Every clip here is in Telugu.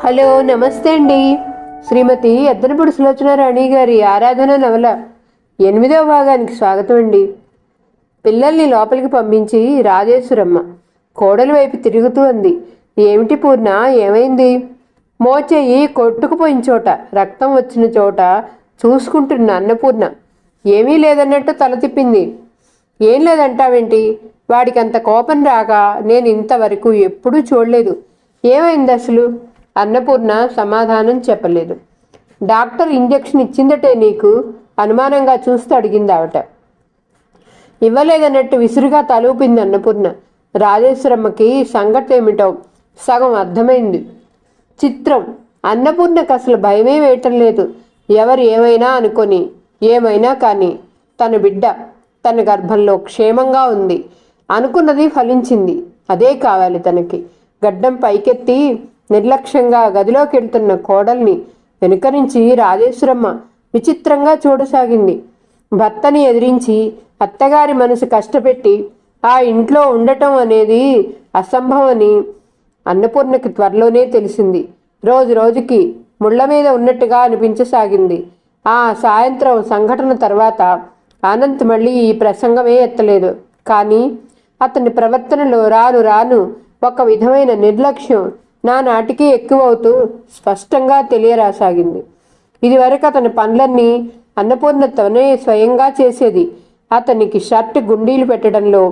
హలో నమస్తే అండి. శ్రీమతి ఎద్దనపూడి సులోచన రాణి గారి ఆరాధన నవల ఎనిమిదవ భాగానికి స్వాగతం అండి. పిల్లల్ని లోపలికి పంపించి రాజేశ్వరమ్మ కోడలి వైపు తిరుగుతూ అంది. ఏమిటి పూర్ణ ఏమైంది? మోచేయి కొట్టుకుపోయిన చోట రక్తం వచ్చిన చోట చూసుకుంటున్న అన్నపూర్ణ. ఏమీ లేదన్నట్టు తల తిప్పింది. ఏం లేదంటావేంటి? వాడికి అంత కోపం రాగా నేను ఇంతవరకు ఎప్పుడూ చూడలేదు. ఏమైంది అసలు? అన్నపూర్ణ సమాధానం చెప్పలేదు. డాక్టర్ ఇంజెక్షన్ ఇచ్చిందటే నీకు? అనుమానంగా చూస్తూ అడిగింది ఆవిట ఇవ్వలేదన్నట్టు విసురుగా తలూపింది అన్నపూర్ణ. రాజేశ్వరమ్మకి సంగతి ఏమిటో సగం అర్థమైంది. చిత్రం. అన్నపూర్ణకు అసలు భయమే వేయటం లేదు. ఎవరు ఏమైనా అనుకొని ఏమైనా కానీ తన బిడ్డ తన గర్భంలో క్షేమంగా ఉంది అనుకున్నది ఫలించింది. అదే కావాలి తనకి. గడ్డం పైకెత్తి నిర్లక్ష్యంగా గదిలోకి వెళ్తున్న కోడల్ని వెనుక నుంచి రాజేశ్వరమ్మ విచిత్రంగా చూడసాగింది. భర్తని ఎదిరించి అత్తగారి మనసు కష్టపెట్టి ఆ ఇంట్లో ఉండటం అనేది అసంభవని అన్నపూర్ణకి త్వరలోనే తెలిసింది. రోజు రోజుకి ముళ్ళ మీద ఉన్నట్టుగా అనిపించసాగింది. ఆ సాయంత్రం సంఘటన తర్వాత అనంత్ మళ్ళీ ఈ ప్రసంగమే ఎత్తలేదు. కానీ అతని ప్రవర్తనలో రాను రాను ఒక విధమైన నిర్లక్ష్యం నానాటికి ఎక్కువవుతూ స్పష్టంగా తెలియరాసాగింది. ఇదివరకు అతని పనులన్నీ అన్నపూర్ణ తనే స్వయంగా చేసేది. అతనికి షర్ట్ గుండీలు పెట్టడంలో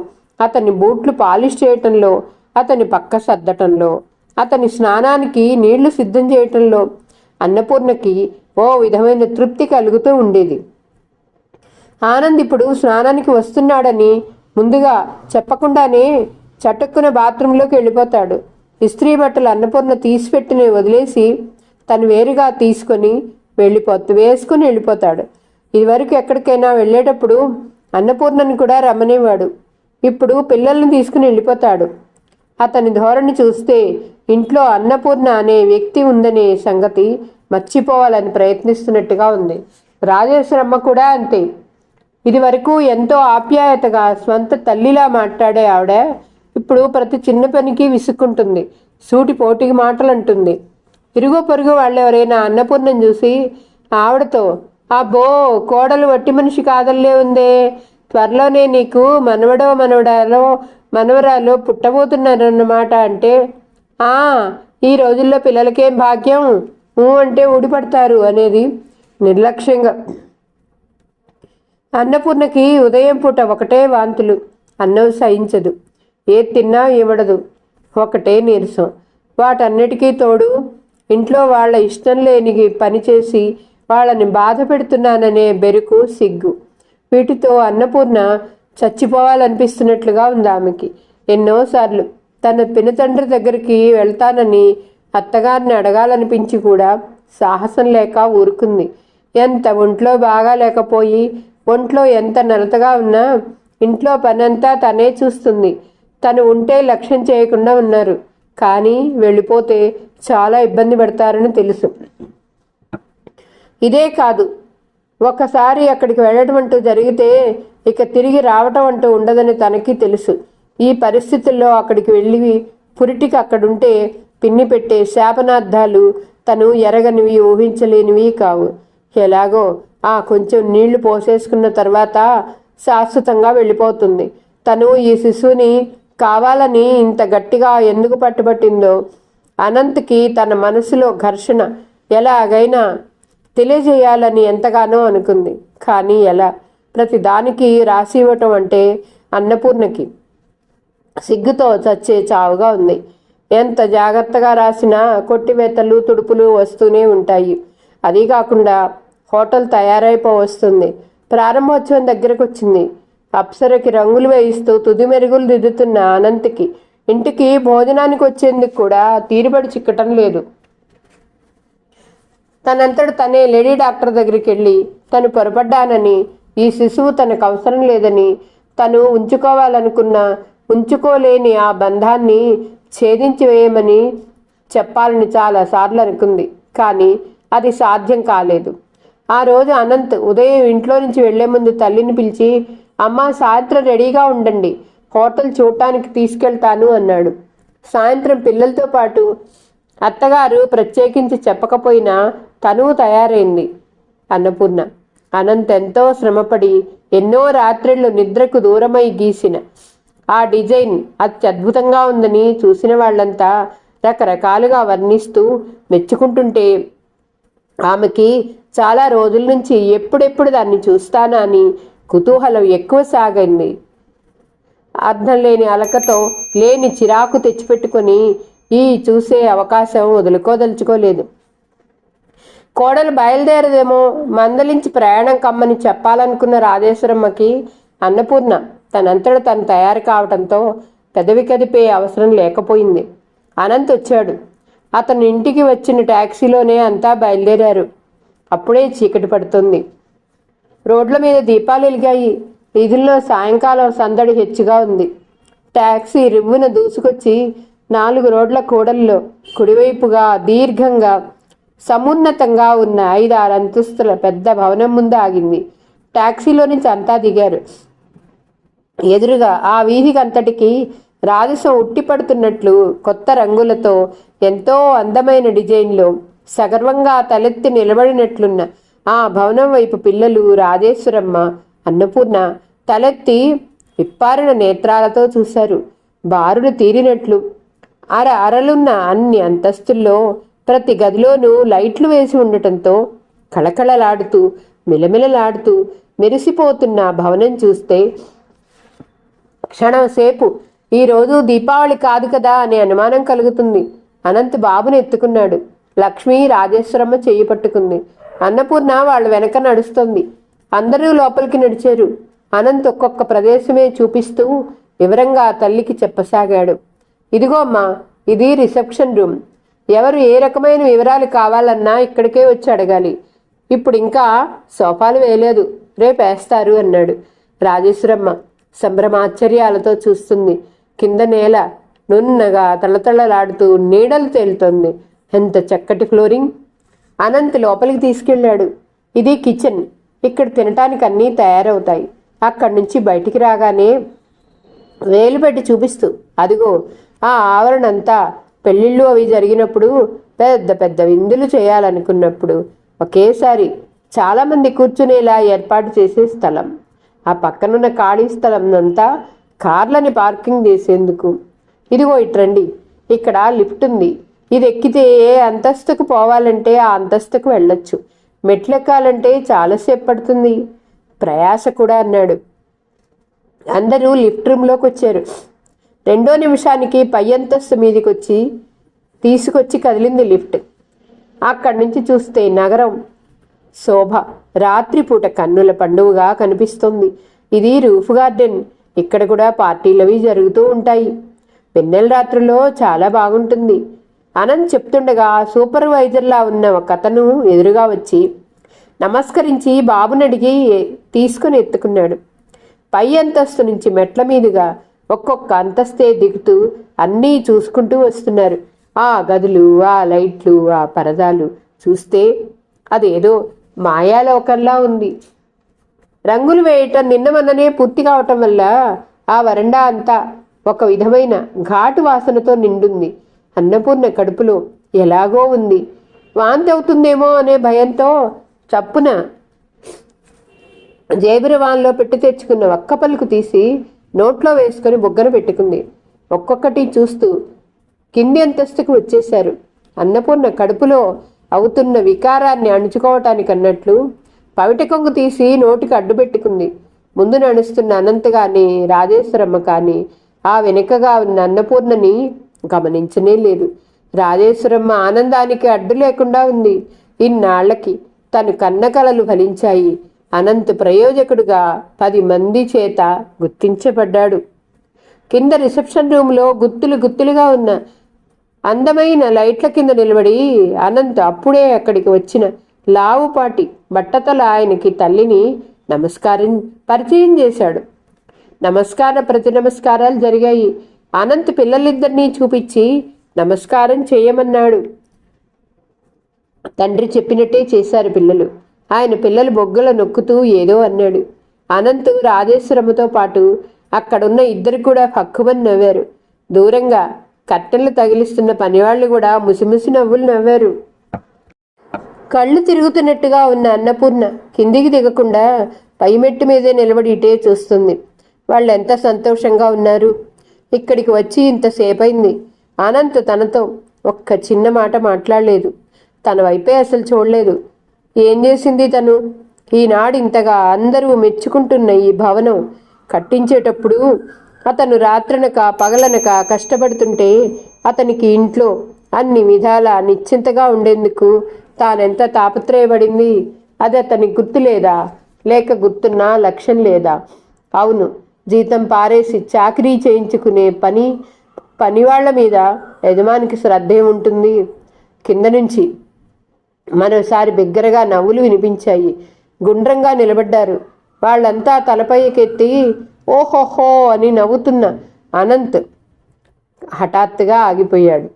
అతని బూట్లు పాలిష్ చేయటంలో అతని పక్క సర్దటంలో అతని స్నానానికి నీళ్ళు సిద్ధం చేయటంలో అన్నపూర్ణకి ఓ విధమైన తృప్తి కలుగుతూ ఉండేది. ఆనంద్ ఇప్పుడు స్నానానికి వస్తున్నాడని ముందుగా చెప్పకుండానే చటుక్కున బాత్రూంలోకి వెళ్ళిపోతాడు. ఇస్త్రీ బట్టలు అన్నపూర్ణ తీసిపెట్టిన వదిలేసి తను వేరుగా తీసుకొని వెళ్ళిపోతు వేసుకుని వెళ్ళిపోతాడు. ఇదివరకు ఎక్కడికైనా వెళ్ళేటప్పుడు అన్నపూర్ణని కూడా రమ్మనేవాడు. ఇప్పుడు పిల్లల్ని తీసుకుని వెళ్ళిపోతాడు. అతని ధోరణి చూస్తే ఇంట్లో అన్నపూర్ణ అనే వ్యక్తి ఉందనే సంగతి మర్చిపోవాలని ప్రయత్నిస్తున్నట్టుగా ఉంది. రాజేశ్వరమ్మ కూడా అంతే. ఇదివరకు ఎంతో ఆప్యాయతగా స్వంత తల్లిలా మాట్లాడే ఆవిడ ఇప్పుడు ప్రతి చిన్న పనికి విసుక్కుంటుంది. సూటి పోటీకి మాటలు అంటుంది ఇరుగు పొరుగు వాళ్ళు ఎవరైనా అన్నపూర్ణం చూసి ఆవిడతో అబ్బో కోడలు వట్టి మనిషి కాదల్లే ఉందే. త్వరలోనే నీకు మనవడో మనవడాలో మనవరాలు పుట్టబోతున్నారన్నమాట అంటే ఆ ఈ రోజుల్లో పిల్లలకేం భాగ్యం? ఊ అంటే ఊడిపడతారు అనేది నిర్లక్ష్యంగా. అన్నపూర్ణకి ఉదయం పూట ఒకటే వాంతులు అన్నం సహించదు. ఏది తిన్నా ఇవ్వడదు. ఒకటే నీరసం. వాటన్నిటికీ తోడు ఇంట్లో వాళ్ళ ఇష్టం లేని పని చేసి వాళ్ళని బాధ పెడుతున్నాననే బెరుకు సిగ్గు. వీటితో అన్నపూర్ణ చచ్చిపోవాలనిపిస్తున్నట్లుగా ఉంది ఆమెకి. ఎన్నోసార్లు తన పినతండ్రి దగ్గరికి వెళ్తానని అత్తగారిని అడగాలనిపించి కూడా సాహసం లేక ఊరుకుంది. ఎంత ఒంట్లో బాగా లేకపోయి ఒంట్లో ఎంత నలతగా ఉన్నా ఇంట్లో పనంతా తనే చూస్తుంది. తను ఉంటే లక్ష్యం చేయకుండా ఉన్నారు. కానీ వెళ్ళిపోతే చాలా ఇబ్బంది పడతారని తెలుసు. ఇదే కాదు ఒకసారి అక్కడికి వెళ్ళడం అంటూ జరిగితే ఇక తిరిగి రావటం అంటూ ఉండదని తనకి తెలుసు. ఈ పరిస్థితుల్లో అక్కడికి వెళ్ళి పురిటికి అక్కడుంటే పిన్ని పెట్టే శాపనార్థాలు తను ఎరగనివి ఊహించలేనివి కావు. ఎలాగో ఆ కొంచెం నీళ్ళు పోసేసుకున్న తర్వాత శాశ్వతంగా వెళ్ళిపోతుంది. తను ఈ శిశువుని కావాలని ఇంత గట్టిగా ఎందుకు పట్టుబట్టిందో అనంత్కి తన మనసులో ఘర్షణ. ఎలాగైనా తెలియజేయాలని ఎంతగానో అనుకుంది. కానీ ఎలా? ప్రతి దానికి రాసి ఇవ్వటం అంటే అన్నపూర్ణకి సిగ్గుతో చచ్చే చావుగా ఉంది. ఎంత జాగ్రత్తగా రాసినా కొట్టివేతలు తుడుపులు వస్తూనే ఉంటాయి. అదీ కాకుండా హోటల్ తయారైపో వస్తుంది. ప్రారంభోత్సవం దగ్గరకు వచ్చింది అప్సరకి రంగులు వేయిస్తూ తుది మెరుగులు దిద్దుతున్న అనంత్కి. ఇంటికి భోజనానికి వచ్చేందుకు కూడా తీరుబడి చిక్కటం లేదు. తనంతడు తనే లేడీ డాక్టర్ దగ్గరికి వెళ్ళి తను పొరపడ్డానని ఈ శిశువు తనకు అవసరం లేదని తను ఉంచుకోవాలనుకున్న ఉంచుకోలేని ఆ బంధాన్ని ఛేదించి వేయమని చెప్పాలని చాలాసార్లు అనుకుంది. కానీ అది సాధ్యం కాలేదు. ఆ రోజు అనంత్ ఉదయం ఇంట్లో నుంచి వెళ్ళే ముందు తల్లిని పిలిచి అమ్మ సాయంత్రం రెడీగా ఉండండి. హోటల్ చూడటానికి తీసుకెళ్తాను అన్నాడు. సాయంత్రం పిల్లలతో పాటు అత్తగారు ప్రత్యేకించి చెప్పకపోయినా తను తయారైంది అన్నపూర్ణ. అనంత్ ఎంతో శ్రమపడి ఎన్నో రాత్రిళ్ళు నిద్రకు దూరమై గీసిన. ఆ డిజైన్ అత్యద్భుతంగా ఉందని చూసిన వాళ్ళంతా రకరకాలుగా వర్ణిస్తూ మెచ్చుకుంటుంటే ఆమెకి చాలా రోజుల నుంచి ఎప్పుడెప్పుడు దాన్ని చూస్తానా అని కుతూహలం ఎక్కువ సాగింది. అర్థం లేని అలకతో లేని చిరాకు తెచ్చిపెట్టుకొని ఈ చూసే అవకాశం వదులుకోదలుచుకోలేదు. కోడలు బయలుదేరదేమో మందలించి ప్రయాణం కమ్మని చెప్పాలనుకున్న రాధేశ్వరమ్మకి అన్నపూర్ణ తనంతట తను తయారు కావటంతో పెదవి కదిపే అవసరం లేకపోయింది. అనంత్ వచ్చాడు. అతను ఇంటికి వచ్చిన ట్యాక్సీలోనే అంతా బయలుదేరారు. అప్పుడే చీకటి పడుతుంది. రోడ్ల మీద దీపాలు వెలిగాయి. వీధుల్లో సాయంకాలం సందడి హెచ్చుగా ఉంది. ట్యాక్సీ రివ్వున దూసుకొచ్చి నాలుగు రోడ్ల కూడల్లో కుడివైపుగా దీర్ఘంగా సమున్నతంగా ఉన్న ఐదు ఆరు అంతస్తుల పెద్ద భవనం ముందు ఆగింది. ట్యాక్సీలో నుంచి అంతా దిగారు. ఎదురుగా ఆ వీధికి అంతటికి రాజసం ఉట్టిపడుతున్నట్లు కొత్త రంగులతో ఎంతో అందమైన డిజైన్లో సగర్వంగా తలెత్తి నిలబడినట్లున్న ఆ భవనం వైపు పిల్లలు రాజేశ్వరమ్మ అన్నపూర్ణ తలెత్తి విప్పారిన నేత్రాలతో చూశారు. బారులు తీరినట్లు. అర అరలున్న అన్ని అంతస్తుల్లో ప్రతి గదిలోనూ లైట్లు వేసి ఉండటంతో కళకళలాడుతూ మిలమిలలాడుతూ మెరిసిపోతున్న భవనం చూస్తే క్షణంసేపు ఈరోజు దీపావళి కాదు కదా అనే అనుమానం కలుగుతుంది. అనంత్ బాబుని ఎత్తుకున్నాడు. లక్ష్మి రాజేశ్వరమ్మ చెయ్యి పట్టుకుంది. అన్నపూర్ణ వాళ్ళ వెనక నడుస్తుంది. అందరూ లోపలికి నడిచారు. అనంత్ ఒక్కొక్క ప్రదేశమే చూపిస్తూ వివరంగా తల్లికి చెప్పసాగాడు. ఇదిగో అమ్మా ఇది రిసెప్షన్ రూమ్. ఎవరు ఏ రకమైన వివరాలు కావాలన్నా ఇక్కడికే వచ్చి అడగాలి. ఇప్పుడు ఇంకా సోఫాలు వేయలేదు. రేపు వేస్తారు అన్నాడు రాజేశ్వరమ్మ. సంభ్రమాశ్చర్యాలతో చూస్తుంది. కింద నేల నున్నగా తళతళలాడుతూ నీడలు తేలుతోంది. ఎంత చక్కటి ఫ్లోరింగ్! అనంత్ లోపలికి తీసుకెళ్ళాడు. ఇది కిచెన్. ఇక్కడ తినటానికి అన్నీ తయారవుతాయి. అక్కడి నుంచి బయటికి రాగానే వేలు పెట్టి చూపిస్తూ అదిగో ఆ ఆవరణ అంతా పెళ్ళిళ్ళు అవి జరిగినప్పుడు పెద్ద పెద్ద విందులు చేయాలనుకున్నప్పుడు ఒకేసారి చాలామంది కూర్చునేలా ఏర్పాటు చేసే స్థలం. ఆ పక్కనున్న ఖాళీ స్థలం అంతా కార్లని పార్కింగ్ చేసేందుకు. ఇదిగో ఇట్రండి ఇక్కడ లిఫ్ట్ ఉంది. ఇది ఎక్కితే ఏ అంతస్తుకు పోవాలంటే ఆ అంతస్తుకు వెళ్ళొచ్చు. మెట్లెక్కాలంటే చాలాసేపు పడుతుంది. ప్రయాస కూడా అన్నాడు. అందరూ లిఫ్ట్ రూమ్లోకి వచ్చారు. రెండో నిమిషానికి పై అంతస్తు మీదకి వచ్చి తీసుకొచ్చి కదిలింది లిఫ్ట్. అక్కడి నుంచి చూస్తే నగరం శోభ. రాత్రిపూట కన్నుల పండుగగా కనిపిస్తుంది. ఇది రూఫ్ గార్డెన్. ఇక్కడ కూడా పార్టీలవి జరుగుతూ ఉంటాయి. వెన్నెల రాత్రిలో చాలా బాగుంటుంది. అనంత్ చెప్తుండగా సూపర్వైజర్లా ఉన్న ఒక అతను ఎదురుగా వచ్చి నమస్కరించి బాబుని అడిగి తీసుకుని ఎత్తుకున్నాడు. పై అంతస్తు నుంచి మెట్ల మీదుగా ఒక్కొక్క అంతస్తే దిగుతూ అన్నీ చూసుకుంటూ వస్తున్నారు. ఆ గదులు ఆ లైట్లు ఆ పరదాలు చూస్తే అదేదో మాయాలోకంలా ఉంది. రంగులు వేయటం నిన్న మొన్ననే పూర్తి కావటం వల్ల ఆ వరండా అంతా ఒక విధమైన ఘాటు వాసనతో నిండుంది. అన్నపూర్ణ కడుపులో ఎలాగో ఉంది. వాంతి అవుతుందేమో అనే భయంతో చప్పున జేబిరవాన్లో పెట్టి తెచ్చుకున్న ఒక్క పలుకు తీసి నోట్లో వేసుకొని బొగ్గన పెట్టుకుంది. ఒక్కొక్కటి చూస్తూ కింది అంతస్తుకు వచ్చేశారు. అన్నపూర్ణ కడుపులో అవుతున్న వికారాన్ని అణుచుకోవటానికి అన్నట్లు పవిట కొంగు తీసి నోటికి అడ్డుపెట్టుకుంది ముందు నడుస్తున్న అనంత కానీ రాజేశ్వరమ్మ కానీ ఆ వెనుకగా ఉన్న అన్నపూర్ణని గమనించనే లేదు. రాజేశ్వరమ్మ ఆనందానికి అడ్డు లేకుండా ఉంది. ఇన్నాళ్ళకి తను కన్న కలలు ఫలించాయి. అనంత ప్రయోజకుడుగా పది మంది చేత గుర్తించబడ్డాడు. కింద రిసెప్షన్ రూమ్లో గుత్తులు గుత్తులుగా ఉన్న అందమైన లైట్ల కింద నిలబడి అనంత్ అప్పుడే అక్కడికి వచ్చిన లావుపాటి బట్టతల ఆయనకి తల్లిని నమస్కారం పరిచయం చేశాడు. నమస్కార ప్రతి నమస్కారాలు జరిగాయి. అనంత్ పిల్లలిద్దరినీ చూపించి నమస్కారం చేయమన్నాడు. తండ్రి చెప్పినట్టే చేశారు పిల్లలు. ఆయన పిల్లలు బొగ్గల నొక్కుతూ ఏదో అన్నాడు. అనంత్ రాజేశ్వరముతో పాటు అక్కడున్న ఇద్దరు కూడా పక్కుమని నవ్వారు. దూరంగా కట్టెలు తగిలిస్తున్న పనివాళ్ళు కూడా ముసిముసి నవ్వులు నవ్వారు. కళ్ళు తిరుగుతున్నట్టుగా ఉన్న అన్నపూర్ణ కిందికి దిగకుండా పైమెట్టు మీదే నిలబడి ఇటే చూస్తుంది. వాళ్ళు ఎంత సంతోషంగా ఉన్నారు? ఇక్కడికి వచ్చి ఇంతసేపైంది. అనంత్ తనతో ఒక్క చిన్న మాట మాట్లాడలేదు. తన వైపే అసలు చూడలేదు. ఏం చేసింది తను? ఈనాడు ఇంతగా అందరూ మెచ్చుకుంటున్న ఈ భవనం కట్టించేటప్పుడు అతను రాత్రనక పగలనక కష్టపడుతుంటే అతనికి ఇంట్లో అన్ని విధాల నిశ్చింతగా ఉండేందుకు తానెంత తాపత్రయపడింది? అది అతనికి గుర్తు లేదా? లేక గుర్తున్నా లక్ష్యం లేదా? అవును జీతం పారేసి చాకరీ చేయించుకునే పని పనివాళ్ళ మీద యజమానికి శ్రద్ధ ఉంటుంది కింద నుంచి మరోసారి బిగ్గరగా నవ్వులు వినిపించాయి. గుండ్రంగా నిలబడ్డారు. వాళ్ళంతా తలపైకెత్తి ఓహోహో అని నవ్వుతున్న అనంత్ హఠాత్తుగా ఆగిపోయాడు.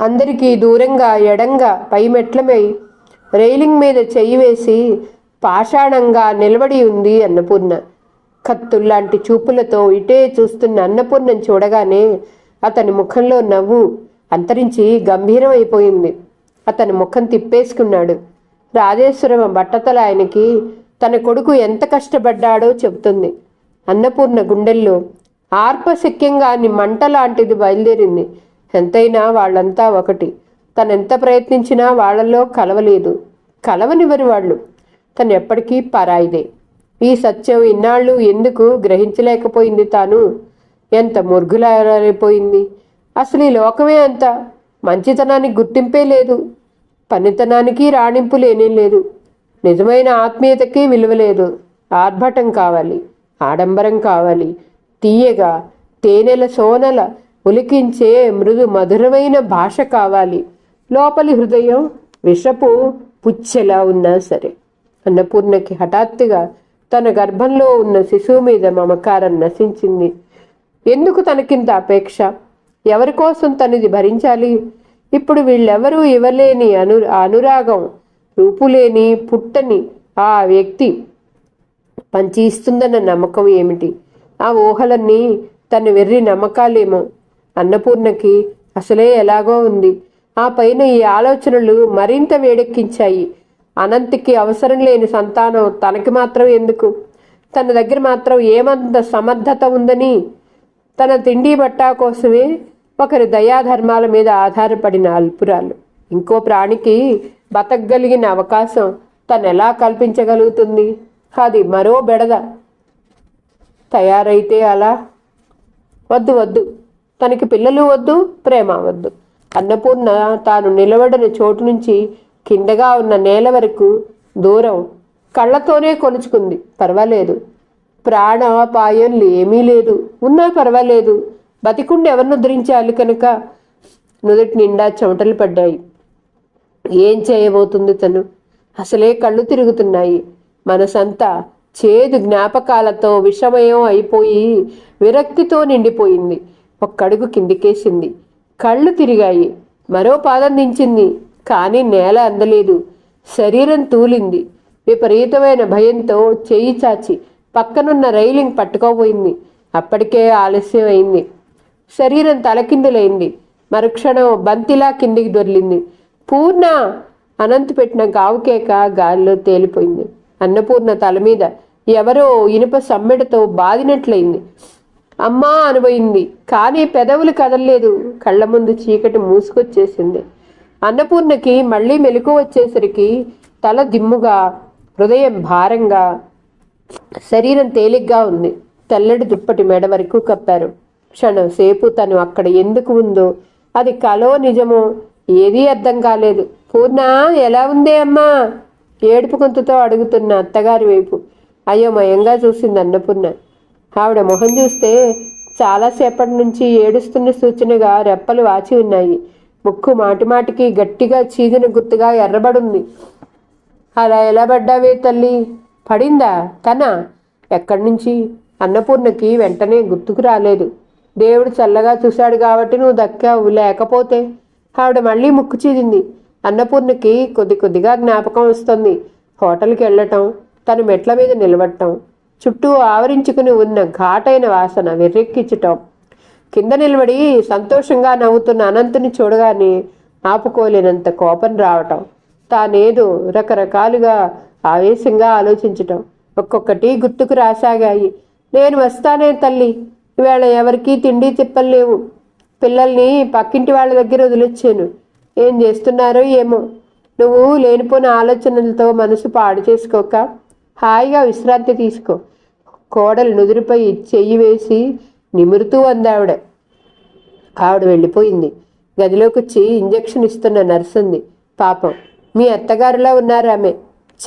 అందరికీ దూరంగా ఎడంగా పై మెట్లమై రైలింగ్ మీద చెయ్యి వేసి పాషాణంగా నిలబడి ఉంది అన్నపూర్ణ. కత్తుల్లాంటి చూపులతో ఇటే చూస్తున్న అన్నపూర్ణం చూడగానే అతని ముఖంలో నవ్వు అంతరించి గంభీరమైపోయింది. అతని ముఖం తిప్పేసుకున్నాడు. రాజేశ్వరం బట్టతల ఆయనకి తన కొడుకు ఎంత కష్టపడ్డాడో చెబుతుంది. అన్నపూర్ణ గుండెల్లో ఆర్పశక్యంగా మంట లాంటిది బయలుదేరింది. ఎంతైనా వాళ్ళంతా ఒకటి. తనెంత ప్రయత్నించినా వాళ్ళలో కలవలేదు. కలవనివరి వాళ్ళు. తను ఎప్పటికీ పరాయిదే. ఈ సత్యం ఇన్నాళ్ళు ఎందుకు గ్రహించలేకపోయింది తాను? ఎంత మురుగులారైపోయింది అసలు ఈ లోకమే అంత మంచితనానికి గుర్తింపే లేదు. పనితనానికి రాణింపు లేనే లేదు. నిజమైన ఆత్మీయతకి విలువ లేదు. ఆర్భటం కావాలి ఆడంబరం కావాలి. తీయగా తేనెల సోనల ఉలికించే మృదు మధురమైన భాష కావాలి. లోపలి హృదయం విషపు పుచ్చెలా ఉన్నా సరే. అన్నపూర్ణకి హఠాత్తుగా తన గర్భంలో ఉన్న శిశువు మీద మమకారం నశించింది. ఎందుకు తనకింత అపేక్ష? ఎవరి కోసం తనది భరించాలి? ఇప్పుడు వీళ్ళెవరూ ఇవ్వలేని అను అనురాగం రూపులేని పుట్టని ఆ వ్యక్తి పంచి ఇస్తుందన్న నమ్మకం ఏమిటి? ఆ ఊహలన్నీ తన వెర్రి నమ్మకాలేమో. అన్నపూర్ణకి అసలే ఎలాగో ఉంది. ఆ పైన ఈ ఆలోచనలు మరింత వేడెక్కించాయి. అనంతికి అవసరం లేని సంతానం తనకి మాత్రం ఎందుకు? తన దగ్గర మాత్రం ఏమంత సమర్థత ఉందని తన తిండి బట్టా కోసమే ఒకరి దయాధర్మాల మీద ఆధారపడిన అల్పురాలు. ఇంకో ప్రాణికి బతకగలిగిన అవకాశం తను ఎలా కల్పించగలుగుతుంది? అది మరో బెడద. తయారైతే అలా? వద్దు వద్దు. తనకి పిల్లలు వద్దు ప్రేమ వద్దు. అన్నపూర్ణ తాను నిలబడిన చోటు నుంచి కిందగా ఉన్న నేల వరకు దూరం కళ్ళతోనే కొలుచుకుంది. పర్వాలేదు. ప్రాణాపాయంలు ఏమీ లేదు. ఉన్నా పర్వాలేదు. బతికుండి ఎవరిని ఉద్ధరించాలి కనుక? నుదుటి నిండా చెమటలు పడ్డాయి. ఏం చేయబోతుంది తను? అసలే కళ్ళు తిరుగుతున్నాయి. మనసంతా చేదు జ్ఞాపకాలతో విషమయం అయిపోయి విరక్తితో నిండిపోయింది. ఒక్కడుగు కిందికేసింది. కళ్ళు తిరిగాయి. మరో పాదం దించింది. కానీ నేల అందలేదు. శరీరం తూలింది. విపరీతమైన భయంతో చేయి చాచి పక్కనున్న రైలింగ్ పట్టుకోబోయింది. అప్పటికే ఆలస్యం అయింది శరీరం తలకిందులైంది. మరుక్షణం బంతిలా కిందికి దొర్లింది. పూర్ణ! అనంత్ పెట్టిన గావుకేక గాలిలో తేలిపోయింది. అన్నపూర్ణ తల మీద ఎవరో ఇనుప సమ్మెడతో బాదినట్లయింది అమ్మా! అనుభవింది. కానీ పెదవులు కదలలేదు. కళ్ళ ముందు చీకటి మూసుకొచ్చేసింది. అన్నపూర్ణకి మళ్ళీ మెలకు వచ్చేసరికి తల దిమ్ముగా హృదయం భారంగా శరీరం తేలిగ్గా ఉంది. తెల్లటి దుప్పటి మెడ వరకు కప్పారు. క్షణం సేపు తను అక్కడ ఎందుకు ఉందో అది కలో నిజమో ఏదీ అర్థం కాలేదు. పూర్ణ ఎలా ఉందే అమ్మా? ఏడుపు గొంతుతో అడుగుతున్న అత్తగారి వైపు అయోమయంగా చూసింది అన్నపూర్ణ. ఆవిడ మొహం చూస్తే చాలాసేపటి నుంచి ఏడుస్తున్న సూచనగా రెప్పలు వాచి ఉన్నాయి. ముక్కు మాటిమాటికి గట్టిగా చీదిన గుర్తుగా ఎర్రబడుంది. అలా ఎలా పడ్డావే తల్లి? పడిందా? తన ఎక్కడి నుంచి? అన్నపూర్ణకి వెంటనే గుర్తుకు రాలేదు. దేవుడు చల్లగా చూశాడు కాబట్టి నువ్వు దక్కావు. లేకపోతే ఆవిడ మళ్ళీ ముక్కు చీదింది. అన్నపూర్ణకి కొద్ది కొద్దిగా జ్ఞాపకం వస్తుంది. హోటల్కి వెళ్ళటం తను మెట్ల మీద నిలబడటం చుట్టూ ఆవరించుకుని ఉన్న ఘాటైన వాసన వెర్రెక్కించటం. కింద నిలబడి సంతోషంగా నవ్వుతున్న అనంతుని చూడగానే ఆపుకోలేనంత కోపం రావటం తానేదో రకరకాలుగా ఆవేశంగా ఆలోచించటం. ఒక్కొక్కటి గుర్తుకు రాసాగాయి. నేను వస్తానే తల్లి ఇవాళ ఎవరికీ తిండి తిప్పలేవు. పిల్లల్ని పక్కింటి వాళ్ళ దగ్గర వదిలొచ్చాను. ఏం చేస్తున్నారో ఏమో. నువ్వు లేనిపోయిన ఆలోచనలతో మనసు పాడు చేసుకోక హాయిగా విశ్రాంతి తీసుకో. కోడలు నుదురుపై చెయ్యి వేసి నిమురుతూ అందావిడ ఆవిడ. వెళ్ళిపోయింది. గదిలోకి వచ్చి ఇంజెక్షన్ ఇస్తున్న నర్సు ఉంది పాపం. మీ అత్తగారిలా ఉన్నారు ఆమె.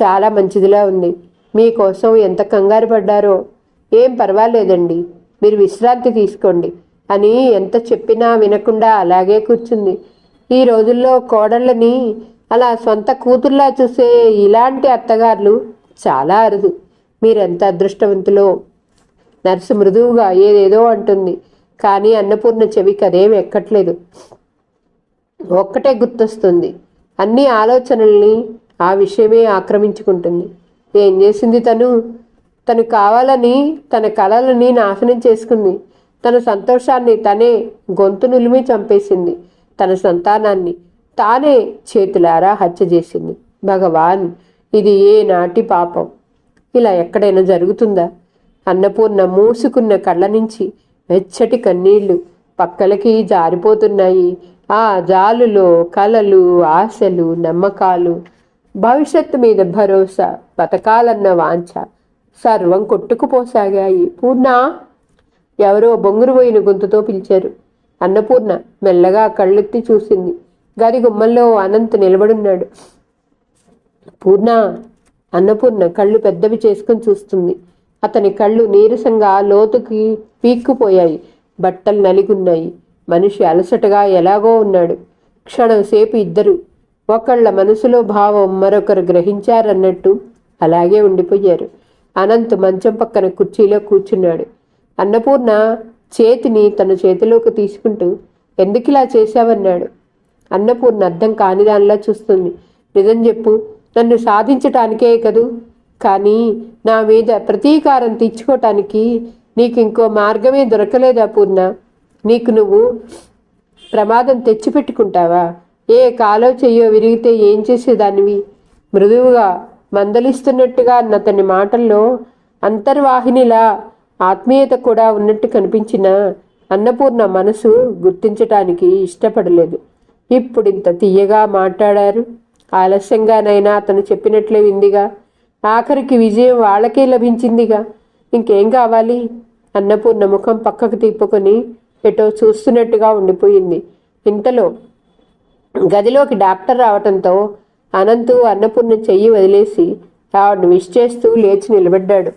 చాలా మంచిదిలా ఉంది. మీకోసం ఎంత కంగారు పడ్డారో. ఏం పర్వాలేదండి. మీరు విశ్రాంతి తీసుకోండి అని ఎంత చెప్పినా వినకుండా అలాగే కూర్చుంది. ఈ రోజుల్లో కోడళ్ళని అలా సొంత కూతుర్లా చూసే ఇలాంటి అత్తగారులు చాలా అరుదు. మీరెంత అదృష్టవంతులో. నర్సు మృదువుగా ఏదేదో అంటుంది. కానీ అన్నపూర్ణ చెవికి అదేం ఎక్కట్లేదు. ఒక్కటే గుర్తొస్తుంది. అన్ని ఆలోచనల్ని ఆ విషయమే ఆక్రమించుకుంటుంది. ఏం చేసింది తను? తను కావాలని తన కలలని నాశనం చేసుకుంది. తన సంతోషాన్ని తనే గొంతు నులిమి చంపేసింది. తన సంతానాన్ని తానే చేతులారా హత్య చేసింది. భగవాన్ ఇది ఏ నాటి పాపం. ఇలా ఎక్కడైనా జరుగుతుందా? అన్నపూర్ణ మూసుకున్న కళ్ళ నుంచి వెచ్చటి కన్నీళ్ళు పక్కలకి జారిపోతున్నాయి. ఆ జాలులో కలలు ఆశలు నమ్మకాలు భవిష్యత్తు మీద భరోసా బతకాలన్న వాంఛ సర్వం కొట్టుకుపోసాగాయి. పూర్ణ ఎవరో బొంగురు పోయిన గొంతుతో పిలిచారు. అన్నపూర్ణ మెల్లగా కళ్ళెత్తి చూసింది. గది గుమ్మల్లో అనంత్ నిలబడున్నాడు. పూర్ణ అన్నపూర్ణ కళ్ళు పెద్దవి చేసుకుని చూస్తుంది. అతని కళ్ళు నీరసంగా లోతుకి పీక్కుపోయాయి. బట్టలు నలిగున్నాయి. మనిషి అలసటగా ఎలాగో ఉన్నాడు. క్షణం సేపు ఇద్దరు. ఒకళ్ళ మనసులో భావం మరొకరు గ్రహించారన్నట్టు అలాగే ఉండిపోయారు. అనంత్ మంచం పక్కన కుర్చీలో కూర్చున్నాడు. అన్నపూర్ణ చేతిని తన చేతిలోకి తీసుకుంటూ ఎందుకిలా చేశావన్నాడు? అన్నపూర్ణ అర్థం కాని దానిలా చూస్తుంది. నిజం చెప్పు. నన్ను సాధించటానికే కదూ? కానీ నా మీద ప్రతీకారం తీర్చుకోవటానికి నీకు ఇంకో మార్గమే దొరకలేదా పూర్ణ? నీకు నువ్వు ప్రమాదం తెచ్చిపెట్టుకుంటావా? ఏ కాలో చెయ్యో విరిగితే ఏం చేసేదానివి? మృదువుగా మందలిస్తున్నట్టుగా అన్న అతని మాటల్లో అంతర్వాహినిలా ఆత్మీయత కూడా ఉన్నట్టు కనిపించిన అన్నపూర్ణ మనసు గుర్తించటానికి ఇష్టపడలేదు. ఇప్పుడు ఇంత తీయగా మాట్లాడారు. ఆలస్యంగానైనా అతను చెప్పినట్లే విందిగా ఆఖరికి విజయం వాళ్ళకే లభించిందిగా. ఇంకేం కావాలి? అన్నపూర్ణ ముఖం పక్కకు తిప్పుకొని ఎటో చూస్తున్నట్టుగా ఉండిపోయింది. ఇంతలో గదిలోకి డాక్టర్ రావటంతో అనంతు అన్నపూర్ణ చెయ్యి వదిలేసి ఆవిడను విష్ చేస్తూ లేచి నిలబడ్డాడు.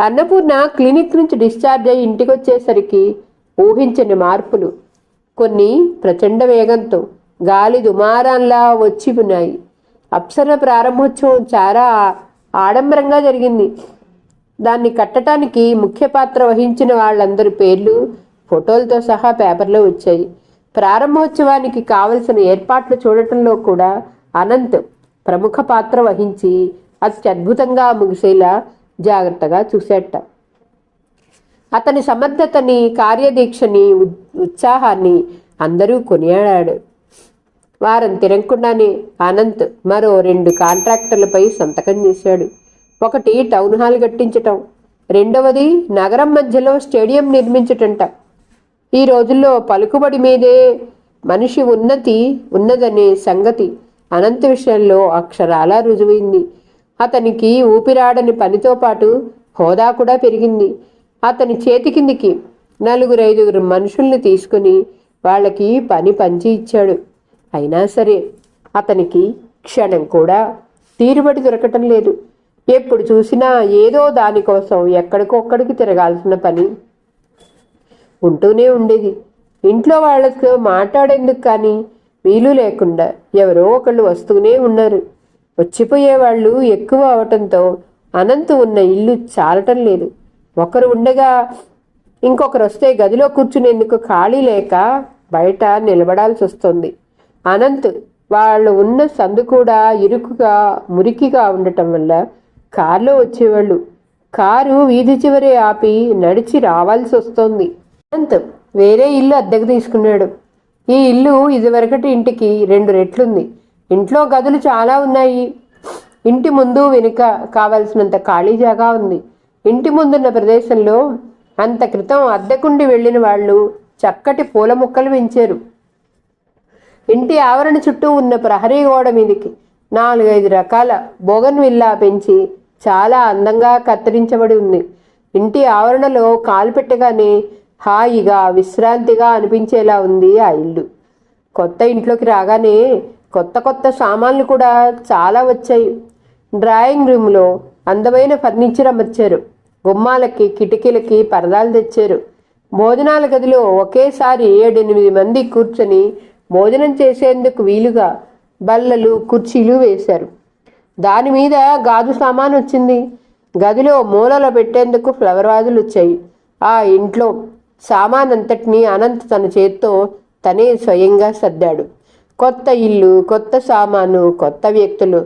అన్నపూర్ణ క్లినిక్ నుంచి డిశ్చార్జ్ అయ్యి ఇంటికి వచ్చేసరికి ఊహించని మార్పులు. కొన్ని ప్రచండ వేగంతో గాలి దుమారాన్లా వచ్చి ఉన్నాయి. అప్సర ప్రారంభోత్సవం చాలా ఆడంబరంగా జరిగింది. దాన్ని కట్టడానికి ముఖ్య పాత్ర వహించిన వాళ్ళందరి పేర్లు ఫోటోలతో సహా పేపర్లో వచ్చాయి. ప్రారంభోత్సవానికి కావలసిన ఏర్పాట్లు చూడటంలో కూడా అనంత్ ప్రముఖ పాత్ర వహించి అత్యద్భుతంగా ముగిసేలా జాగ్రత్తగా చూసేట అతని సమర్థతని కార్యదీక్షని ఉత్సాహాన్ని అందరూ కొనియాడాడు. వారం తిరగకుండానే అనంత్ మరో రెండు కాంట్రాక్టర్లపై సంతకం చేశాడు. ఒకటి టౌన్ హాల్ కట్టించటం రెండవది నగరం మధ్యలో స్టేడియం నిర్మించటంట. ఈ రోజుల్లో పలుకుబడి మీదే మనిషి ఉన్నతి ఉన్నదనే సంగతి అనంత విషయంలో అక్షరాలా రుజువైంది. అతనికి ఊపిరాడని పనితో పాటు హోదా కూడా పెరిగింది. అతని చేతి కిందికి నలుగురు ఐదుగురు మనుషుల్ని తీసుకుని వాళ్ళకి పని పంచి ఇచ్చాడు. అయినా సరే అతనికి క్షణం కూడా తీరుబడి దొరకటం లేదు. ఎప్పుడు చూసినా ఏదో దానికోసం ఎక్కడికొక్కడికి తిరగాల్సిన పని ఉంటూనే ఉండేది. ఇంట్లో వాళ్ళతో మాట్లాడేందుకు కానీ వీలు లేకుండా ఎవరో ఒకళ్ళు వస్తూనే ఉన్నారు. వచ్చిపోయేవాళ్ళు ఎక్కువ అవటంతో అనంతు ఉన్న ఇల్లు చాలటం లేదు. ఒకరు ఉండగా ఇంకొకరు వస్తే గదిలో కూర్చునేందుకు ఖాళీ లేక బయట నిలబడాల్సి వస్తుంది అనంత్ వాళ్ళు ఉన్న సందు కూడా ఇరుకుగా మురికిగా ఉండటం వల్ల కారులో వచ్చేవాళ్ళు. కారు వీధి చివరే ఆపి నడిచి రావాల్సి వస్తోంది. అనంత్ వేరే ఇల్లు అద్దెకు తీసుకున్నాడు. ఈ ఇల్లు ఇదివరకటి ఇంటికి రెండు రెట్లుంది. ఇంట్లో గదులు చాలా ఉన్నాయి. ఇంటి ముందు వెనుక కావలసినంత ఖాళీ జాగా ఉంది. ఇంటి ముందున్న ప్రదేశంలో అంత క్రితం అద్దెకుండి వెళ్ళిన వాళ్ళు చక్కటి పూల మొక్కలు పెంచారు. ఇంటి ఆవరణ చుట్టూ ఉన్న ప్రహరీ గోడ మీదికి నాలుగైదు రకాల బోగన్ విల్లా పెంచి చాలా అందంగా కత్తిరించబడి ఉంది. ఇంటి ఆవరణలో కాలు పెట్టగానే హాయిగా విశ్రాంతిగా అనిపించేలా ఉంది ఆ ఇల్లు. కొత్త ఇంట్లోకి రాగానే కొత్త కొత్త సామాన్లు కూడా చాలా వచ్చాయి. డ్రాయింగ్ రూమ్లో అందమైన ఫర్నిచర్ అమర్చారు. గుమ్మాలకి కిటికీలకి పరదాలు తెచ్చారు. భోజనాల గదిలో ఒకేసారి ఏడెనిమిది మంది కూర్చొని భోజనం చేసేందుకు వీలుగా బల్లలు కుర్చీలు వేశారు. దాని మీద గాజు సామాన్ వచ్చింది. గదిలో మూలలో పెట్టేందుకు ఫ్లవర్ వాజులు వచ్చాయి. ఆ ఇంట్లో సామాన్ అంతటినీ అనంత్ తన చేత్తో తనే స్వయంగా సర్దాడు. కొత్త ఇల్లు కొత్త సామాను కొత్త వ్యక్తులు.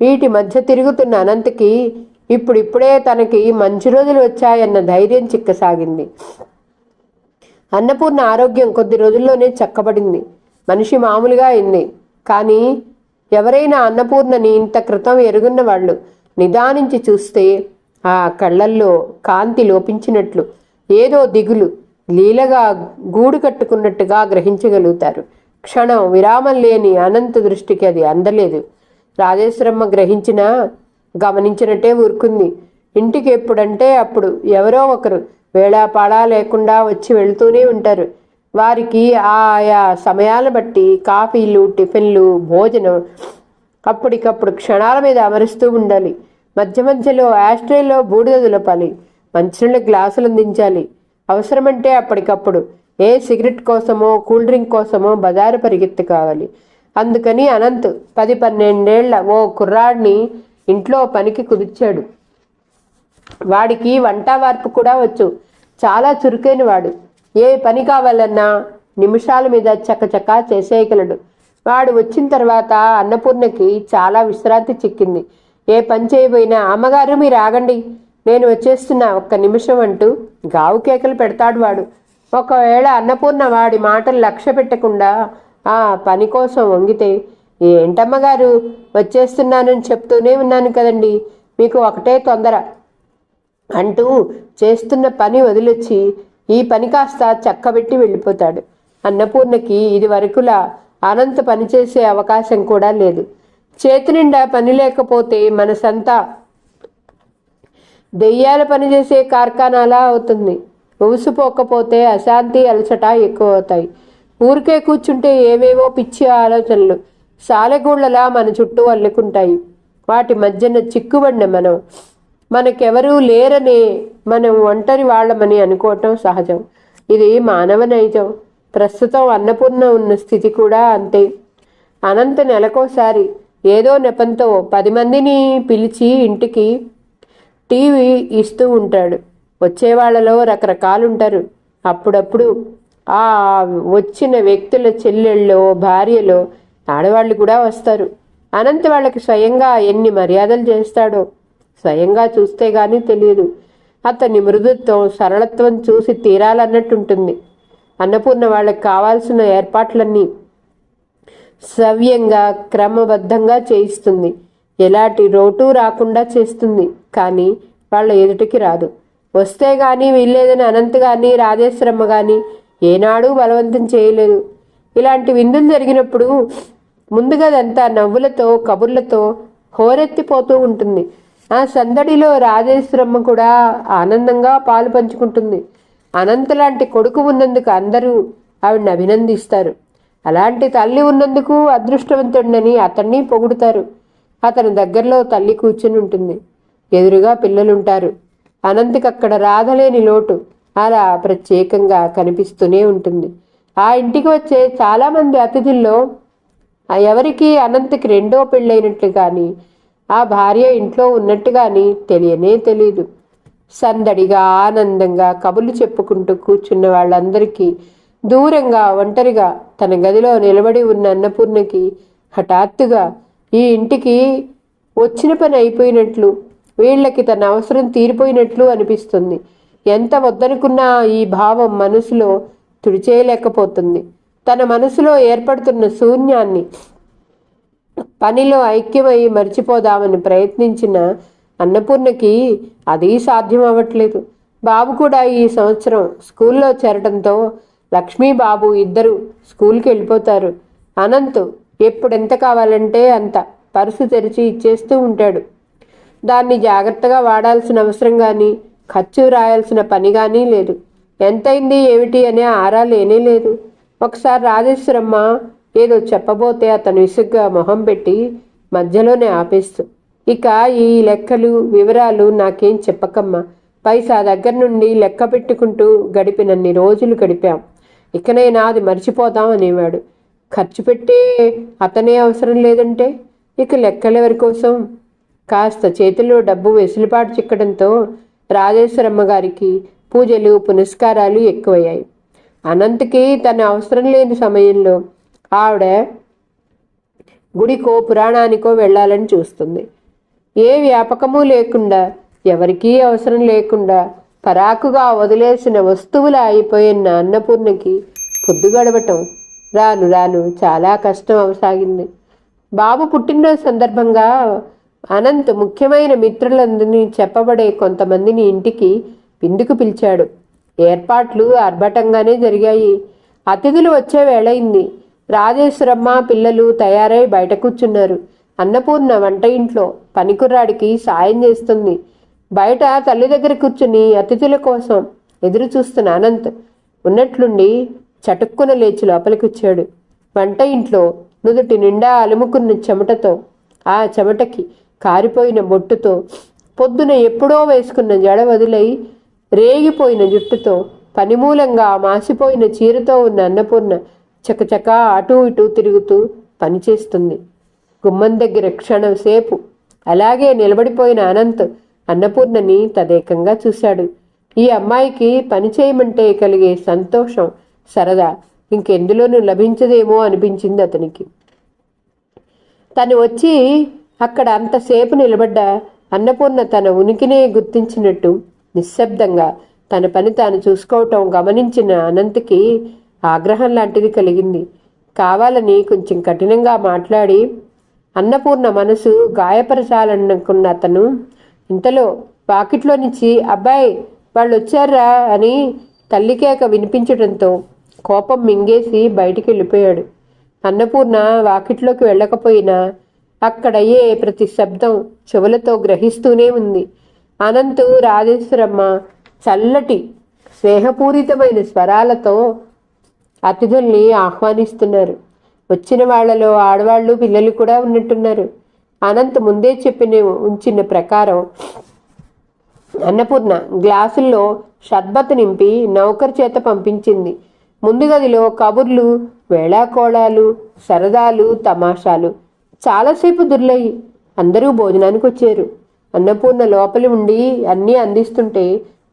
వీటి మధ్య తిరుగుతున్న అనంత్కి ఇప్పుడిప్పుడే తనకి మంచి రోజులు వచ్చాయన్న ధైర్యం చిక్కసాగింది. అన్నపూర్ణ ఆరోగ్యం కొద్ది రోజుల్లోనే చక్కబడింది. మనిషి మామూలుగా అయింది కానీ ఎవరైనా అన్నపూర్ణని ఇంత క్రితం ఎరుగున్న వాళ్ళు నిదానించి చూస్తే ఆ కళ్ళల్లో కాంతి లోపించినట్లు ఏదో దిగులు లీలగా గూడు కట్టుకున్నట్టుగా గ్రహించగలుగుతారు. క్షణం విరామం లేని అనంత దృష్టికి అది అందలేదు. రాజేశ్వరమ్మ గ్రహించినా గమనించినట్టే ఊరుకుంది. ఇంటికి ఎప్పుడంటే అప్పుడు ఎవరో ఒకరు వేళాపాడా లేకుండా వచ్చి వెళుతూనే ఉంటారు. వారికి ఆయా సమయాలను బట్టి కాఫీలు టిఫిన్లు భోజనం అప్పటికప్పుడు క్షణాల మీద అమరుస్తూ ఉండాలి. మధ్య మధ్యలో ఆస్ట్రేలో బూడిద దులపాలి. మంచినీళ్ళ గ్లాసులు అందించాలి. అవసరమంటే అప్పటికప్పుడు ఏ సిగరెట్ కోసమో కూల్ డ్రింక్ కోసమో బజారు పరిగెత్తి కావాలి అందుకని అనంత్ పది పన్నెండేళ్ళ ఓ కుర్రాడిని ఇంట్లో పనికి కుదిర్చాడు. వాడికి వంట వార్పు కూడా వచ్చు. చాలా చురుకైన వాడు ఏ పని కావాలన్నా నిమిషాల మీద చకచకా చేసేయగలడు. వాడు వచ్చిన తర్వాత అన్నపూర్ణకి చాలా విశ్రాంతి చిక్కింది. ఏ పని చేయబోయినా అమ్మగారు మీరు ఆగండి. నేను వచ్చేస్తున్నా ఒక్క నిమిషం అంటూ గావు కేకలు పెడతాడు వాడు. ఒకవేళ అన్నపూర్ణ వాడి మాటలు లక్ష్య పెట్టకుండా ఆ పని కోసం వంగితే ఏంటమ్మగారు వచ్చేస్తున్నానని చెప్తూనే ఉన్నాను కదండి. మీకు ఒకటే తొందర అంటూ చేస్తున్న పని వదిలొచ్చి ఈ పని కాస్త చక్కబెట్టి వెళ్ళిపోతాడు. అన్నపూర్ణకి ఇది వరకులా అనంత పనిచేసే అవకాశం కూడా లేదు. చేతి నిండా పని లేకపోతే మనసంతా దెయ్యాల పనిచేసే కార్ఖానాలా అవుతుంది. ఉసుపోకపోతే అశాంతి అలసట ఎక్కువ అవుతాయి ఊరికే కూర్చుంటే ఏవేవో పిచ్చి ఆలోచనలు సాలెగూళ్ళలా మన చుట్టూ అల్లుకుంటాయి. వాటి మధ్యన చిక్కుబడిన మనం మనకెవరూ లేరని మనం ఒంటరి వాళ్ళమని అనుకోవటం సహజం. ఇది మానవ నైజం. ప్రస్తుతం అన్నపూర్ణ ఉన్న స్థితి కూడా అంతే. అనంత నెలకోసారి ఏదో నెపంతో పది మందిని పిలిచి ఇంటికి టీవీ ఇస్తూ ఉంటాడు. వచ్చేవాళ్ళలో రకరకాలుంటారు. అప్పుడప్పుడు ఆ వచ్చిన వ్యక్తుల చెల్లెళ్ళో భార్యలో ఆడవాళ్ళు కూడా వస్తారు. అనంత వాళ్ళకి స్వయంగా ఎన్ని మర్యాదలు చేస్తాడో స్వయంగా చూస్తే గానీ తెలియదు. అతని మృదుత్వం సరళత్వం చూసి తీరాలన్నట్టుంటుంది. అన్నపూర్ణ వాళ్ళకి కావాల్సిన ఏర్పాట్లన్నీ సవ్యంగా క్రమబద్ధంగా చేయిస్తుంది. ఎలాంటి రోటు రాకుండా చేస్తుంది. కానీ వాళ్ళ ఎదుటికి రాదు. వస్తే కానీ వీల్లేదని అనంత్ కానీ రాజేశ్వరమ్మ కానీ ఏనాడూ బలవంతం చేయలేదు. ఇలాంటి విందులు జరిగినప్పుడు ముందుగదంతా నవ్వులతో కబుర్లతో హోరెత్తిపోతూ ఉంటుంది. ఆ సందడిలో రాజేశ్వరమ్మ కూడా ఆనందంగా పాలు పంచుకుంటుంది. అనంత లాంటి కొడుకు ఉన్నందుకు అందరూ ఆవిడని అభినందిస్తారు. అలాంటి తల్లి ఉన్నందుకు అదృష్టవంతుడినని అతన్ని పొగుడుతారు. అతని దగ్గరలో తల్లి కూర్చుని ఉంటుంది. ఎదురుగా పిల్లలుంటారు. అనంతకి అక్కడ రాధలేని లోటు అలా ప్రత్యేకంగా కనిపిస్తూనే ఉంటుంది. ఆ ఇంటికి వచ్చే చాలామంది అతిథుల్లో ఎవరికి అనంతకి రెండో పెళ్ళైనట్లు కానీ ఆ భార్య ఇంట్లో ఉన్నట్టు కానీ తెలియనే తెలియదు సందడిగా ఆనందంగా కబుర్లు చెప్పుకుంటూ కూర్చున్న వాళ్ళందరికీ దూరంగా ఒంటరిగా తన గదిలో నిలబడి ఉన్న అన్నపూర్ణకి హఠాత్తుగా ఈ ఇంటికి వచ్చిన పని అయిపోయినట్లు వీళ్ళకి తన అవసరం తీరిపోయినట్లు అనిపిస్తుంది. ఎంత వద్దనుకున్నా ఈ భావం మనసులో తుడిచేయలేకపోతుంది. తన మనసులో ఏర్పడుతున్న శూన్యాన్ని పనిలో ఐక్యమై మర్చిపోదామని ప్రయత్నించిన అన్నపూర్ణకి అది సాధ్యం అవ్వట్లేదు బాబు కూడా ఈ సంవత్సరం స్కూల్లో చేరటంతో లక్ష్మీ బాబు ఇద్దరు స్కూల్కి వెళ్ళిపోతారు. అనంత్ ఎప్పుడెంత కావాలంటే అంత పర్సు తెరిచి ఇచ్చేస్తూ ఉంటాడు. దాన్ని జాగ్రత్తగా వాడాల్సిన అవసరం కానీ ఖర్చు రాయాల్సిన పని కానీ లేదు. ఎంతైంది ఏమిటి అనే ఆరా లేనే లేదు. ఒకసారి రాజేశ్వరమ్మ ఏదో చెప్పబోతే అతను విసుగ్గా మొహం పెట్టి మధ్యలోనే ఆపేస్తూ ఇక ఈ లెక్కలు వివరాలు నాకేం చెప్పకమ్మా. పైసా దగ్గర నుండి లెక్క పెట్టుకుంటూ గడిపినన్ని రోజులు గడిపాం. ఇకనైనా అది మర్చిపోదాం అనేవాడు. ఖర్చు పెట్టే అతనే అవసరం లేదంటే? ఇక లెక్కలెవరి కోసం? కాస్త చేతిలో డబ్బు వెసులుబాటు చిక్కడంతో రాజేశ్వరమ్మ గారికి పూజలు పునస్కారాలు ఎక్కువయ్యాయి. అనంత్కి తన అవసరం లేని సమయంలో ఆవిడ గుడికో పురాణానికో వెళ్ళాలని చూస్తుంది. ఏ వ్యాపకము లేకుండా ఎవరికీ అవసరం లేకుండా పరాకుగా వదిలేసిన వస్తువులు అయిపోయిన అన్నపూర్ణకి పొద్దు గడవటం రాను రాను చాలా కష్టం అవసాగింది. బాబు పుట్టినరోజు సందర్భంగా అనంత్ ముఖ్యమైన మిత్రులందరినీ చెప్పబడే కొంతమందిని ఇంటికి విందుకు పిలిచాడు. ఏర్పాట్లు ఆర్భటంగానే జరిగాయి. అతిథులు వచ్చే వేళయింది రాజేశ్వరమ్మ పిల్లలు తయారై బయట కూర్చున్నారు అన్నపూర్ణ వంట ఇంట్లో పనికుర్రాడికి సాయం చేస్తుంది. బయట తల్లి దగ్గర కూర్చుని అతిథుల కోసం ఎదురు చూస్తున్న అనంత్ ఉన్నట్లుండి చటుక్కున లేచి లోపలికొచ్చాడు. వంట ఇంట్లో నుదుటి నిండా అలుముకున్న చెమటతో ఆ చెమటకి కారిపోయిన బొట్టుతో పొద్దున ఎప్పుడో వేసుకున్న జడ వదిలై రేగిపోయిన జుట్టుతో పనిమూలంగా మాసిపోయిన చీరతో ఉన్న అన్నపూర్ణ చకచక అటూ ఇటూ తిరుగుతూ పనిచేస్తుంది గుమ్మం దగ్గర క్షణం సేపు అలాగే నిలబడిపోయిన అనంత్ అన్నపూర్ణని తదేకంగా చూశాడు. ఈ అమ్మాయికి పని చేయమంటే కలిగే సంతోషం సరదా. ఇంకెందులోనూ లభించదేమో అనిపించింది అతనికి. తను వచ్చి అక్కడ అంతసేపు నిలబడ్డ అన్నపూర్ణ తన ఉనికినే గుర్తించినట్టు నిశ్శబ్దంగా తన పని తాను చూసుకోవటం గమనించిన అనంత్కి ఆగ్రహం లాంటిది కలిగింది. కావాలని కొంచెం కఠినంగా మాట్లాడి అన్నపూర్ణ మనసు గాయపరచాలనుకున్న అతను ఇంతలో వాకిట్లో నుంచి అబ్బాయి వాళ్ళు వచ్చారా అని తల్లికేక వినిపించడంతో కోపం మింగేసి బయటికి వెళ్ళిపోయాడు అన్నపూర్ణ వాకిట్లోకి వెళ్ళకపోయినా అక్కడయ్యే ప్రతి శబ్దం చెవులతో గ్రహిస్తూనే ఉంది. అనంతు రాజేశ్వరమ్మ చల్లటి స్నేహపూరితమైన స్వరాలతో అతిథుల్ని ఆహ్వానిస్తున్నారు. వచ్చిన వాళ్ళలో ఆడవాళ్ళు పిల్లలు కూడా ఉన్నట్టున్నారు. అనంత్ ముందే చెప్పిన ఉంచిన ప్రకారం అన్నపూర్ణ గ్లాసుల్లో షర్బత్ నింపి నౌకర్ చేత పంపించింది. ముందు గదిలో కబుర్లు వేళాకోళాలు సరదాలు తమాషాలు. చాలాసేపు దుర్లయ్యి అందరూ భోజనానికి వచ్చారు అన్నపూర్ణ లోపలి ఉండి అన్నీ అందిస్తుంటే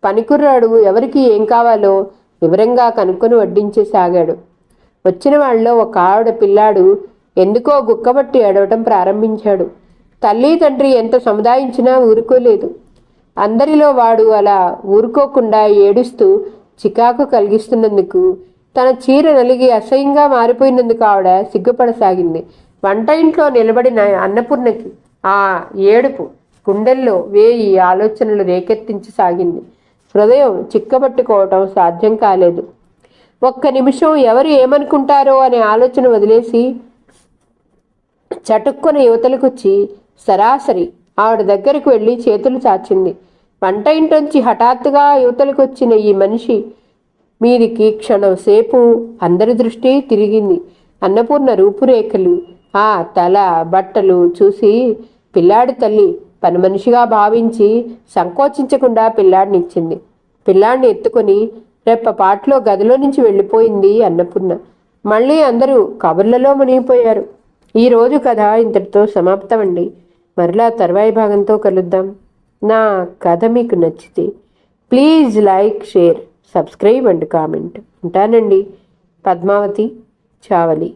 పనికుర్రాడు ఎవరికి ఏం కావాలో వివరంగా కనుక్కొని వడ్డించేసాగాడు. వచ్చిన వాళ్ళలో ఒక ఆవిడ పిల్లాడు ఎందుకో గుక్కబట్టి ఏడవటం ప్రారంభించాడు. తల్లి తండ్రి ఎంత సముదాయించినా ఊరుకోలేదు. అందరిలో వాడు అలా ఊరుకోకుండా ఏడుస్తూ చికాకు కలిగిస్తున్నందుకు తన చీర నలిగి అసహ్యంగా మారిపోయినందుకు ఆవిడ సిగ్గుపడసాగింది. వంట ఇంట్లో నిలబడిన అన్నపూర్ణకి ఆ ఏడుపు గుండెల్లో వేయి ఆలోచనలు రేకెత్తించసాగింది. హృదయం చిక్కబట్టుకోవటం సాధ్యం కాలేదు. ఒక్క నిమిషం ఎవరు ఏమనుకుంటారో అనే ఆలోచన వదిలేసి చటుక్కున యువతలకొచ్చి సరాసరి ఆవిడ దగ్గరకు వెళ్ళి చేతులు చాచింది. వంట ఇంటొంచి హఠాత్తుగా యువతలకొచ్చిన ఈ మనిషి మీదికి క్షణం సేపు అందరి దృష్టి తిరిగింది. అన్నపూర్ణ రూపురేఖలు ఆ తల బట్టలు చూసి పిల్లాడి తల్లి పని మనిషిగా భావించి సంకోచించకుండా పిల్లాడినిచ్చింది. పిల్లాడిని ఎత్తుకొని రెప్పపాట్లో గదిలో నుంచి వెళ్ళిపోయింది అన్నపూర్ణ. మళ్ళీ అందరూ కబుర్లలో మునిగిపోయారు. ఈరోజు కథ ఇంతటితో సమాప్తమండి. మరలా తర్వాయి భాగంతో కలుద్దాం. నా కథ మీకు నచ్చితే please like share subscribe and comment. ఉంటానండి. పద్మావతి చావలి.